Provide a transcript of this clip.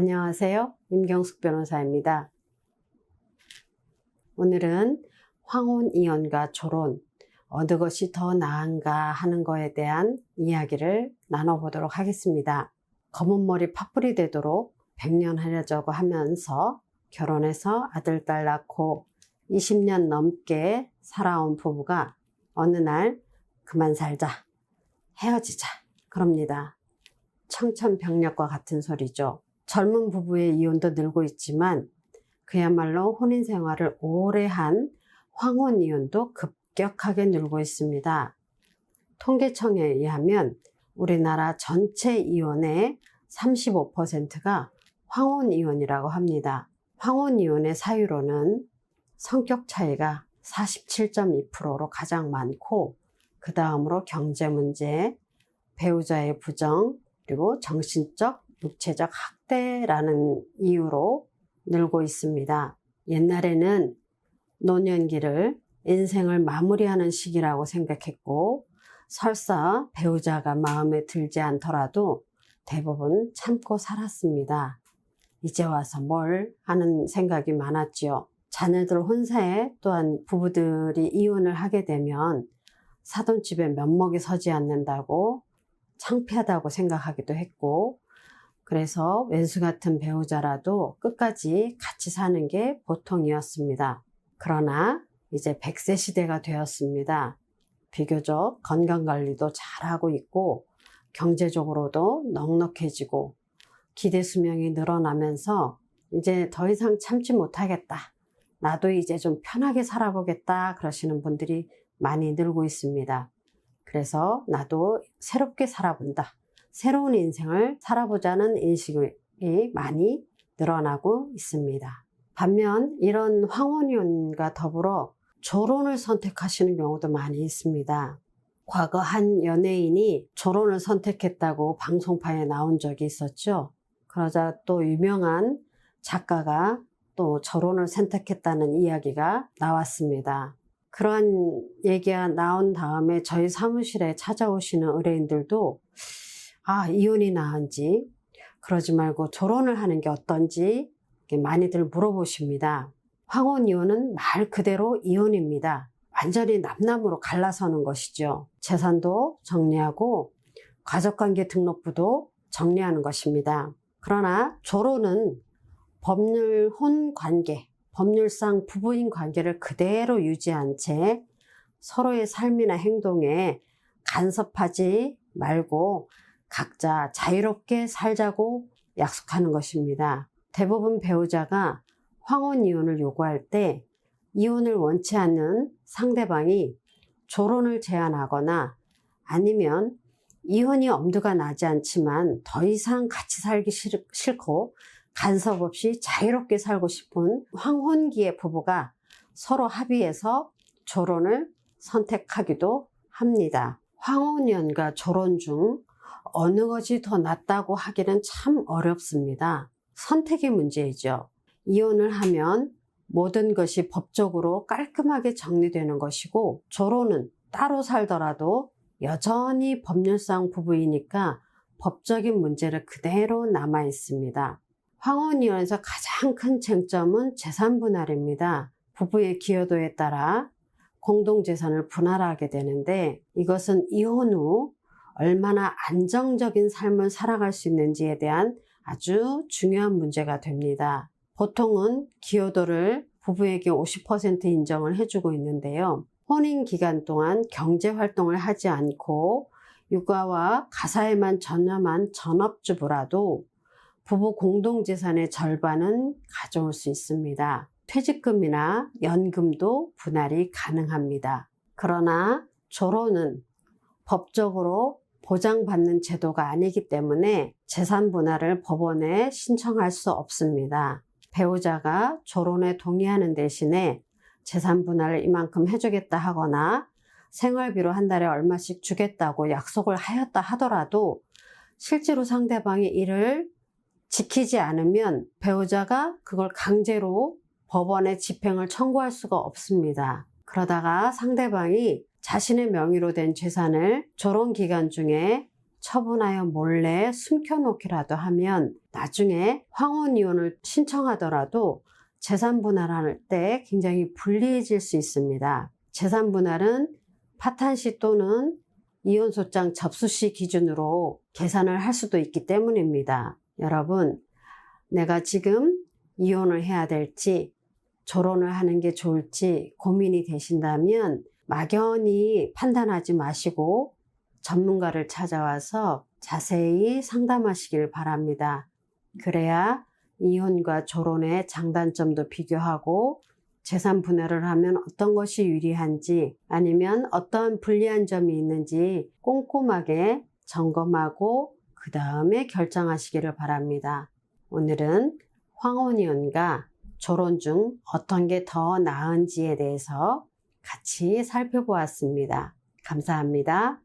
안녕하세요. 임경숙 변호사입니다. 오늘은 황혼 이혼과 결혼, 어느 것이 더 나은가 하는 거에 대한 이야기를 나눠보도록 하겠습니다. 검은 머리 파뿌리 되도록 100년 하려고 하면서 결혼해서 아들, 딸 낳고 20년 넘게 살아온 부부가 어느 날 그만 살자, 헤어지자, 그럽니다. 청천벽력과 같은 소리죠. 젊은 부부의 이혼도 늘고 있지만 그야말로 혼인 생활을 오래 한 황혼 이혼도 급격하게 늘고 있습니다. 통계청에 의하면 우리나라 전체 이혼의 35%가 황혼 이혼이라고 합니다. 황혼 이혼의 사유로는 성격 차이가 47.2%로 가장 많고 그 다음으로 경제 문제, 배우자의 부정, 그리고 정신적, 육체적 학대라는 이유로 늘고 있습니다. 옛날에는 노년기를 인생을 마무리하는 시기라고 생각했고 설사 배우자가 마음에 들지 않더라도 대부분 참고 살았습니다. 이제 와서 뭘 하는 생각이 많았지요. 자녀들 혼사에 또한 부부들이 이혼을 하게 되면 사돈집에 면목이 서지 않는다고 창피하다고 생각하기도 했고 그래서 왼수 같은 배우자라도 끝까지 같이 사는 게 보통이었습니다. 그러나 이제 100세 시대가 되었습니다. 비교적 건강관리도 잘하고 있고 경제적으로도 넉넉해지고 기대 수명이 늘어나면서 이제 더 이상 참지 못하겠다. 나도 이제 좀 편하게 살아보겠다. 그러시는 분들이 많이 늘고 있습니다. 그래서 나도 새롭게 살아본다. 새로운 인생을 살아보자는 인식이 많이 늘어나고 있습니다. 반면 이런 황혼이혼과 더불어 결혼을 선택하시는 경우도 많이 있습니다. 과거 한 연예인이 결혼을 선택했다고 방송파에 나온 적이 있었죠. 그러자 또 유명한 작가가 또 결혼을 선택했다는 이야기가 나왔습니다. 그런 얘기가 나온 다음에 저희 사무실에 찾아오시는 의뢰인들도 아, 이혼이 나은지, 그러지 말고 결혼을 하는 게 어떤지 많이들 물어보십니다. 황혼 이혼은 말 그대로 이혼입니다. 완전히 남남으로 갈라서는 것이죠. 재산도 정리하고 가족관계 등록부도 정리하는 것입니다. 그러나 결혼은 법률 혼 관계, 법률상 부부인 관계를 그대로 유지한 채 서로의 삶이나 행동에 간섭하지 말고 각자 자유롭게 살자고 약속하는 것입니다. 대부분 배우자가 황혼 이혼을 요구할 때 이혼을 원치 않는 상대방이 조론을 제안하거나 아니면 이혼이 엄두가 나지 않지만 더 이상 같이 살기 싫고 간섭 없이 자유롭게 살고 싶은 황혼기의 부부가 서로 합의해서 조론을 선택하기도 합니다. 황혼연과 조론 중 어느 것이 더 낫다고 하기는 참 어렵습니다. 선택의 문제이죠. 이혼을 하면 모든 것이 법적으로 깔끔하게 정리되는 것이고 조론은 따로 살더라도 여전히 법률상 부부이니까 법적인 문제를 그대로 남아 있습니다. 황혼이혼에서 가장 큰 쟁점은 재산 분할입니다. 부부의 기여도에 따라 공동재산을 분할하게 되는데 이것은 이혼 후 얼마나 안정적인 삶을 살아갈 수 있는지에 대한 아주 중요한 문제가 됩니다. 보통은 기여도를 부부에게 50% 인정을 해주고 있는데요. 혼인 기간 동안 경제 활동을 하지 않고 육아와 가사에만 전념한 전업주부라도 부부 공동재산의 절반은 가져올 수 있습니다. 퇴직금이나 연금도 분할이 가능합니다. 그러나 조로는 법적으로 보장받는 제도가 아니기 때문에 재산 분할을 법원에 신청할 수 없습니다. 배우자가 조론에 동의하는 대신에 재산 분할을 이만큼 해주겠다 하거나 생활비로 한 달에 얼마씩 주겠다고 약속을 하였다 하더라도 실제로 상대방이 이를 지키지 않으면 배우자가 그걸 강제로 법원에 집행을 청구할 수가 없습니다. 그러다가 상대방이 자신의 명의로 된 재산을 결혼 기간 중에 처분하여 몰래 숨겨놓기라도 하면 나중에 황혼이혼을 신청하더라도 재산 분할할 때 굉장히 불리해질 수 있습니다. 재산 분할은 파탄 시 또는 이혼소장 접수 시 기준으로 계산을 할 수도 있기 때문입니다. 여러분, 내가 지금 이혼을 해야 될지 결혼을 하는 게 좋을지 고민이 되신다면 막연히 판단하지 마시고 전문가를 찾아와서 자세히 상담하시길 바랍니다. 그래야 이혼과 결혼의 장단점도 비교하고 재산 분할을 하면 어떤 것이 유리한지 아니면 어떤 불리한 점이 있는지 꼼꼼하게 점검하고 그 다음에 결정하시기를 바랍니다. 오늘은 황혼이혼과 결혼 중 어떤 게 더 나은지에 대해서 같이 살펴보았습니다. 감사합니다.